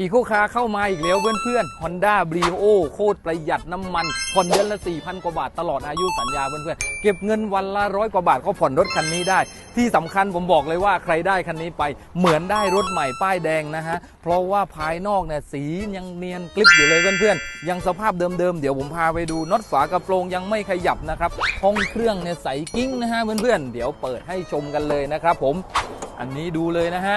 อีโคคาเข้ามาอีกแล้วเพื่อนๆ Honda Brio โคตรประหยัดน้ำมันผ่อนเดือนละ 4,000 กว่าบาทตลอดอายุสัญญาเพื่อนๆ เก็บเงินวันละร้อยกว่าบาทก็ผ่อนรถคันนี้ได้ ที่สำคัญผมบอกเลยว่าใครได้คันนี้ไปเหมือนได้รถใหม่ป้ายแดงนะฮะ เพราะว่าภายนอกเนี่ยสียังเนียนกลิบอยู่เลยเพื่อนๆ ยังสภาพเดิมๆ เดี๋ยวผมพาไปดูน็อตฝากระโปรงยังไม่ขยับนะครับห้องเครื่องเนี่ยใสกิ้งนะฮะเพื่อนๆ เดี๋ยวเปิดให้ชมกันเลยนะครับผม อันนี้ดูเลยนะฮะ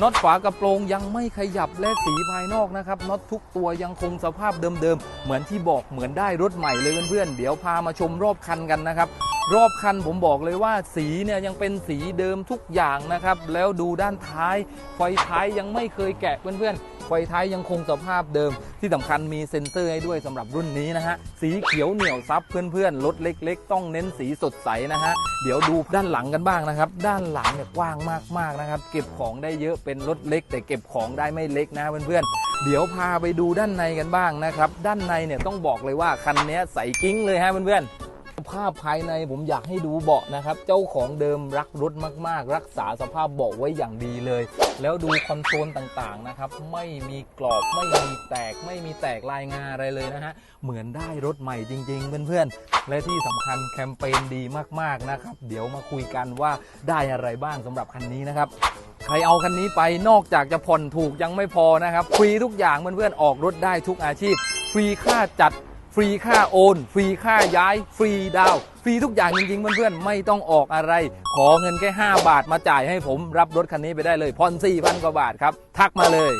น็อตฝากระโปรงยังไม่ขยับและสีภายนอกนะครับน็อตทุกตัวยังคงสภาพเดิมๆ เหมือนที่บอกเหมือนได้รถใหม่เลยเพื่อนๆ เดี๋ยวพามาชมรอบคันกันนะครับ รอบคันผมบอกเลยว่าสีเนี่ยยังเป็นสีเดิมทุกอย่างนะครับ แล้วดูด้านท้าย ไฟท้ายยังไม่เคยแกะเพื่อนๆ ไฟท้ายยังคงสภาพเดิม ที่สำคัญมีเซ็นเซอร์ให้ด้วยสำหรับรุ่นนี้นะฮะ สีเขียวเหนียวซับเพื่อนๆ รถเล็ก ๆ ต้องเน้นสีสดใสนะฮะ เดี๋ยวดูด้านหลังกันบ้างนะครับ ด้านหลังเนี่ยกว้างมากๆนะครับ เก็บของได้เยอะเป็นรถเล็ก แต่เก็บของได้ไม่เล็กนะเพื่อนๆเดี๋ยวพาไปดูด้านในกันบ้างนะครับ ด้านในเนี่ยต้องบอกเลยว่าคันนี้ใสกิ้งเลยฮะเพื่อนๆ ภาพภายในผมอยากให้ดูเบาะนะครับ เจ้าของเดิมรักรถมาก ๆ รักษาสภาพเบาะไว้อย่างดีเลย แล้วดูคอนโซลต่างๆนะครับ ไม่มีกรอบไม่มีแตกไม่มีแตกลายงาอะไรเลยนะฮะ เหมือนได้รถใหม่จริง ๆ เพื่อนๆ และที่สำคัญแคมเปญดีมากๆนะครับ เดี๋ยวมาคุยกันว่าได้อะไรบ้างสำหรับคันนี้นะครับใครเอาคันนี้ไปนอกจากจะผ่อนถูกยังไม่พอนะครับ ฟรีทุกอย่างเพื่อนๆออกรถได้ทุกอาชีพ ฟรีค่าจัด ฟรีค่าโอน ฟรีค่าย้าย ฟรีดาว ฟรีทุกอย่างจริงๆเพื่อนๆไม่ต้องออกอะไร ขอเงินแค่ 5 บาทมาจ่ายให้ผมรับรถคันนี้ไปได้เลยผ่อน4,000กว่าบาทครับ ทักมาเลย